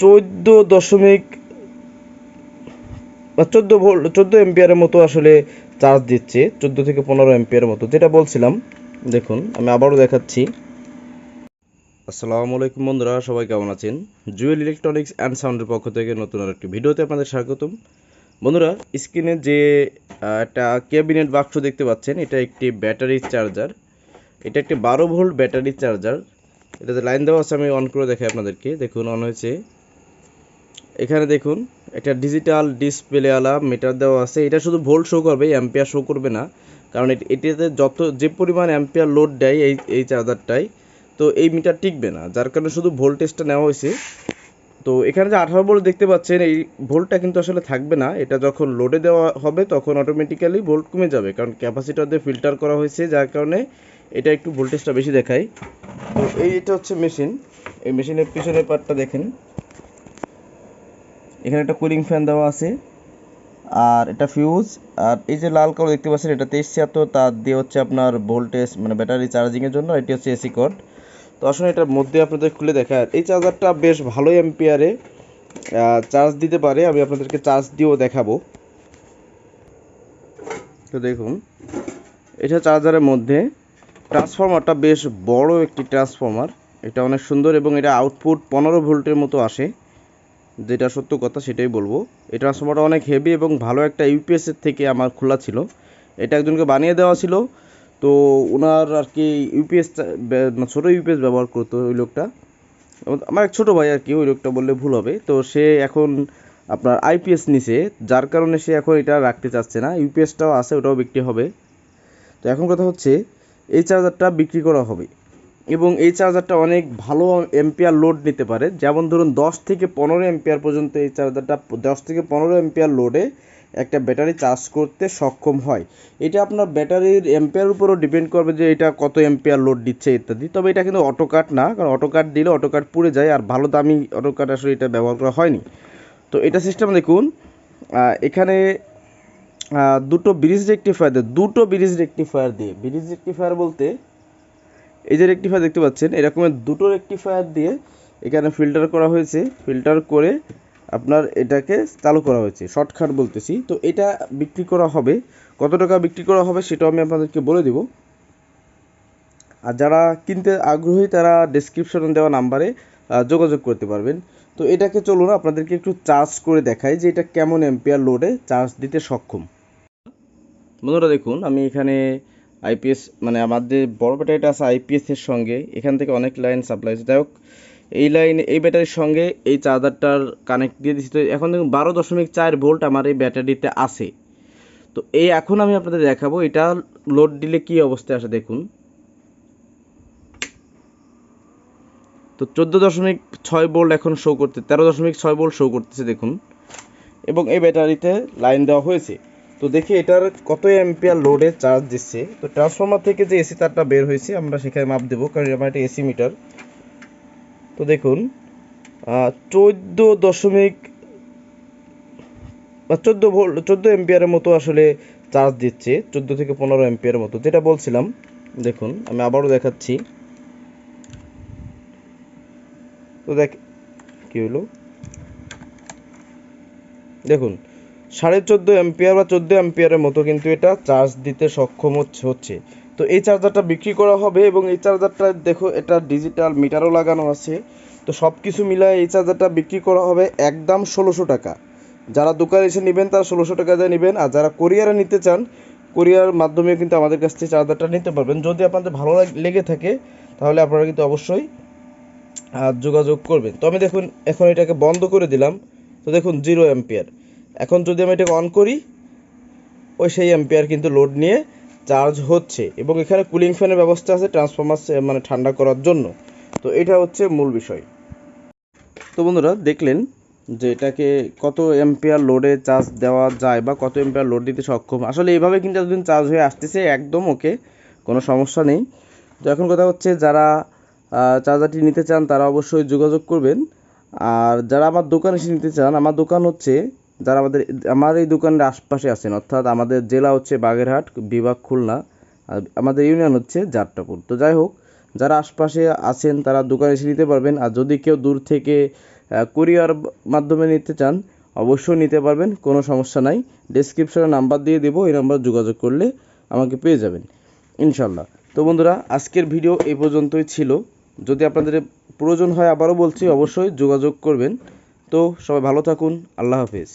চোদ্দ দশমিক চোদ্দ ভোল্ট, চোদ্দ এম্পিয়ারের মতো আসলে চার্জ দিচ্ছে, চোদ্দ থেকে পনেরো এম্পিয়ারের মতো। যেটা বলছিলাম, দেখুন, আমি আবারও দেখাচ্ছি। আসসালামু আলাইকুম বন্ধুরা, সবাই কেমন আছেন? জুয়েল ইলেকট্রনিক্স অ্যান্ড সাউন্ডের পক্ষ থেকে নতুন আর একটি ভিডিওতে আপনাদের স্বাগতম। বন্ধুরা, স্ক্রিনে যে একটা ক্যাবিনেট বাক্স দেখতে পাচ্ছেন, এটা একটি ব্যাটারি চার্জার এটা একটি বারো ভোল্ট ব্যাটারি চার্জার এটাতে লাইন দেওয়া আছে, আমি অন করে দেখাই আপনাদেরকে। দেখুন অন হয়েছে। এখানে দেখুন, একটা ডিজিটাল ডিসপ্লে ডিসপ্লেওয়ালা মিটার দেওয়া আছে। এটা শুধু ভোল্ট শো করবে অ্যাম্পিয়ার শো করবে না। কারণ এটি- এটিতে যত, যে পরিমাণ অ্যাম্পিয়ার লোড দেয় এই এই চার্জারটাই, তো এই মিটার টিকবে না। যার কারণে শুধু ভোল্টেজটা নেওয়া হয়েছে। তো এখানে যে আঠারো ভোল্ট দেখতে পাচ্ছেন, এই ভোল্টটা কিন্তু আসলে থাকবে না। এটা যখন লোডে দেওয়া হবে, তখন অটোমেটিক্যালি ভোল্ট কমে যাবে। কারণ ক্যাপাসিটার দিয়ে ফিল্টার করা হয়েছে, যার কারণে এটা একটু ভোল্টেজটা বেশি দেখায় তো এই এটা হচ্ছে মেশিন। এই মেশিনের পিছনের পার্টটা দেখেন। এখানে একটা কুলিং ফ্যান দেওয়া আছে। আর এটা ফিউজ আর এই যে লাল কালো দেখতে পাচ্ছেন, এটা তেইশ ছিয়াত্তর। তার দিয়ে হচ্ছে আপনার ভোল্টেজ মানে ব্যাটারি চার্জিংয়ের জন্য। এটি হচ্ছে এসি কর্ড তো আসলে এটার মধ্যে আপনাদের খুলে দেখায় এই চার্জারটা বেশ ভালোই এম্পিয়ারে চার্জ দিতে পারে। আমি আপনাদেরকে চার্জ দিয়েও দেখাবো। তো দেখুন, এটা চার্জারের মধ্যে ট্রান্সফরমারটা বেশ বড় একটি ট্রান্সফরমার। এটা অনেক সুন্দর এবং এটা আউটপুট পনেরো ভোল্টের মতো আসে। যেটা সত্য কথা, সেটাই বলব। এই ট্রান্সফরমারটা অনেক হেভি এবং ভালো একটা ইউপিএস এর থেকে আমার খোলা ছিল। এটা একজনকে বানিয়ে দেওয়া ছিল। তো ওনার আর কি ইউপিএস ছোটো ইউপিএস ব্যবহার করতো ওই লোকটা। আমার এক ছোটো ভাই আর কি, ওই লোকটা বললে ভুল হবে। তো সে এখন আপনার আইপিএস নিছে, যার কারণে সে এখন এটা রাখতে চাচ্ছে না। ইউপিএসটাও আছে, ওটাও বিক্রি হবে। তো এখন কথা হচ্ছে এই চার্জারটা বিক্রি করা হবে। এবং এই চার্জারটা অনেক ভালো এম্পিয়ার লোড নিতে পারে। যেমন ধরুন, দশ থেকে পনেরো এম্পিয়ার পর্যন্ত এই চার্জারটা, দশ থেকে পনেরো এম্পিয়ার লোডে একটা ব্যাটারি চার্জ করতে সক্ষম হয়। এটা আপনার ব্যাটারির এম্পিয়ার উপরও ডিপেন্ড করবে যে এটা কত এম্পিয়ার লোড দিচ্ছে ইত্যাদি। তবে এটা কিন্তু অটো কাট না, কারণ অটো কাট দিলে অটো কাট পুড়ে যায় আর ভালো দামি অটো কাট আসলে এটা ব্যবহার করা হয়নি। তো এটা সিস্টেম দেখুন এখানে দুটো ব্রিজ রেক্টিফায়ার দিয়ে, দুটো ব্রিজ রেক্টিফায়ার দিয়ে ব্রিজ রেক্টিফায়ার বলতে এই যে রেক্টিফায়ার দেখতে পাচ্ছেন এরকমের দুটো রেক্টিফায়ার দিয়ে এখানে ফিল্টার করা হয়েছে ফিল্টার করে আপনার এটাকে চালু করা হয়েছে শর্টকাট বলতেছি। তো এটা বিক্রি করা হবে, কত টাকা বিক্রি করা হবে সেটাও আমি আপনাদেরকে বলে দিব। আর যারা কিনতে আগ্রহী, তারা ডেসক্রিপশনে দেওয়া নাম্বারে যোগাযোগ করতে পারবেন। তো এটাকে চলুন, আপনাদেরকে একটু চার্জ করে দেখাই যে এটা কেমন এম্পিয়ার লোডে চার্জ দিতে সক্ষম। বন্ধুরা দেখুন, আমি এখানে আইপিএস মানে আমাদের বড় ব্যাটারিটা আছে আইপিএস এর সঙ্গে। এখান থেকে অনেক লাইন সাপ্লাই হয়েছে। যাই হোক, এই লাইন এই ব্যাটারির সঙ্গে এই চার্জারটার কানেক্ট দিয়ে দিচ্ছি তো এখন দেখুন, বারো দশমিক চার ভোল্ট আমার এই ব্যাটারিতে আছে। তো এই এখন আমি আপনাদের দেখাবো, এটা লোড দিলে কি অবস্থায় আসে দেখুন। তো চোদ্দ দশমিক ছয় বোল্ট এখন শো করতে, তেরো দশমিক ছয় বোল্ট শো করতেছে দেখুন। এবং এই ব্যাটারিতে লাইন দেওয়া হয়েছে। তো দেখি এটার কত অ্যাম্পিয়ার লোডে চার্জ দিচ্ছে। তো ট্রান্সফর্মার থেকে যে এসি তারটা বের হয়েছে, আমরা সেখানে মাপ দেবো, কারণ আমার একটা এসি মিটার তো দেখুন চোদ্দ দশমিক, বা চোদ্দ ভোল্ট চোদ্দ এম্পিয়ারের মতো আসলে চার্জ দিচ্ছে, চোদ্দ থেকে পনেরো এম্পিয়ারের মতো। যেটা বলছিলাম, দেখুন, আমি আবারও দেখাচ্ছি। তো দেখ, কী হলো? দেখুন সাড়ে চোদ্দ অ্যাম্পিয়ার বা চোদ্দ অ্যাম্পিয়ারের মতো কিন্তু এটা চার্জ দিতে সক্ষম হচ্ছে তো এই চার্জারটা বিক্রি করা হবে এবং এই চার্জারটা দেখো, এটা ডিজিটাল মিটারও লাগানো আছে। তো সব কিছু মিলায় এই চার্জারটা বিক্রি করা হবে একদম ষোলোশো টাকা। যারা দোকানে এসে নেবেন, তারা ষোলোশো টাকা দিয়ে নেবেন। আর যারা কোরিয়ারে নিতে চান কোরিয়ার মাধ্যমে কিন্তু আমাদের কাছ থেকে চার্জারটা নিতে পারবেন। যদি আপনাদের ভালো লেগে থাকে, তাহলে আপনারা কিন্তু অবশ্যই যোগাযোগ করবেন। তো আমি দেখুন, এখন এটাকে বন্ধ করে দিলাম। তো দেখুন জিরো অ্যাম্পিয়ার এখন যদি আমি এটাকে অন করি, ওই সেই অ্যাম্পিয়ার কিন্তু লোড নিয়ে চার্জ হচ্ছে। এবং এখানে কুলিং ফ্যানের ব্যবস্থা আছে ট্রান্সফরমার মানে ঠান্ডা করার জন্য। তো এটা হচ্ছে মূল বিষয়। তো বন্ধুরা, দেখলেন যে এটাকে কত এম্পিয়ার লোডে চার্জ দেওয়া যায় বা কত এম্পিয়ার লোড দিতে সক্ষম। আসলে এইভাবে কিন্তু এতদিন চার্জ হয়ে আসতেছে, একদম ওকে কোনো সমস্যা নেই। তো এখন কথা হচ্ছে, যারা চার্জারটি নিতে চান, তারা অবশ্যই যোগাযোগ করবেন। আর যারা আমার দোকানে এসে নিতে চান, আমার দোকান হচ্ছে যারা আমাদের আমার এই দোকানের আশপাশে আছেন, অর্থাৎ আমাদের জেলা হচ্ছে বাগেরহাট, বিভাগ খুলনা, আর আমাদের ইউনিয়ন হচ্ছে যাত্রাপুর। তো যাই হোক, যারা আশপাশে আছেন তারা দোকানে এসে নিতে পারবেন, আর যদি কেউ দূর থেকে কুরিয়ার মাধ্যমে নিতে চান, অবশ্যই নিতে পারবেন, কোনো সমস্যা নাই। ডেসক্রিপশনে নাম্বার দিয়ে দেবো, এই নাম্বার যোগাযোগ করলে আমাকে পেয়ে যাবেন ইনশাল্লাহ তো বন্ধুরা, আজকের ভিডিও এই পর্যন্তই ছিল। যদি আপনাদের প্রয়োজন হয় আবারও বলছি, অবশ্যই যোগাযোগ করবেন। তো সবাই ভালো থাকুন, আল্লাহ হাফেজ।